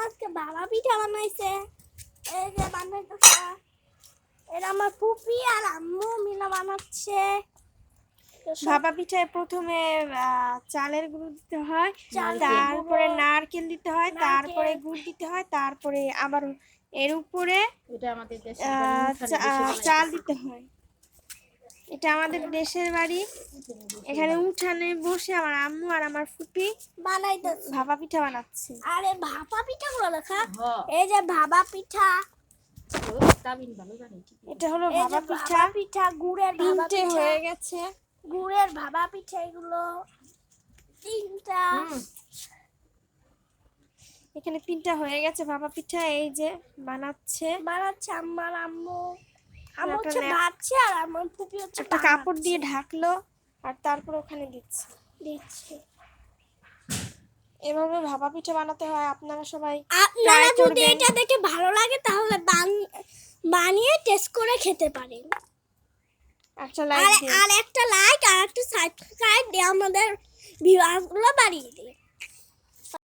আজকে বাবা পিঠা বানাইছে। এই যে বানাইতেছে এটা আমার ফুপি আর আম্মু মিলে বানাচ্ছে। ভাপা পিঠায় প্রথমে আহ, চালের গুঁড়ো দিতে হয় তারপরে নারকেল দিতে হয় তারপরে গুড় দিতে হয় তারপরে আবার এর উপরে চাল দিতে হয়। এটা আমাদের দেশের বাড়ি। এখানে উঠানে বসে আমার আম্মু আর আমার ফুপি বানাইতেছে। ভাপা পিঠা বানাচ্ছে। আরে ভাপা পিঠা গুলো লেখা। হ্যাঁ এই যে ভাপা পিঠা। এটা হলো ভাপা পিঠা। পিঠা গুড়ের ভাপা তিনটে হয়ে গেছে। গুড়ের ভাপা পিঠা এগুলো। তিনটা। এখানে তিনটা হয়ে গেছে ভাপা পিঠা এই যে বানাচ্ছে। বানাচ্ছে আমার আম্মু। একটা হচ্ছে ন্যাপ- আর আমার ফুপি হচ্ছে একটা কাপড় দিয়ে ঢাকলো আর তারপর ওখানে দিচ্ছে। দিচ্ছে। এভাবে ভাপা পিঠা বানাতে হয় আপনারা সবাই আপনারা যদি এটা দেখে ভালো লাগে তাহলে বান- বানিয়ে টেস্ট করে খেতে পারেন। একটা লাইক আর একটা লাইক আর একটা সাবস্ক্রাইব দিয়ে আমাদের ভিউয়ার্সগুলো বাড়িয়ে দিন।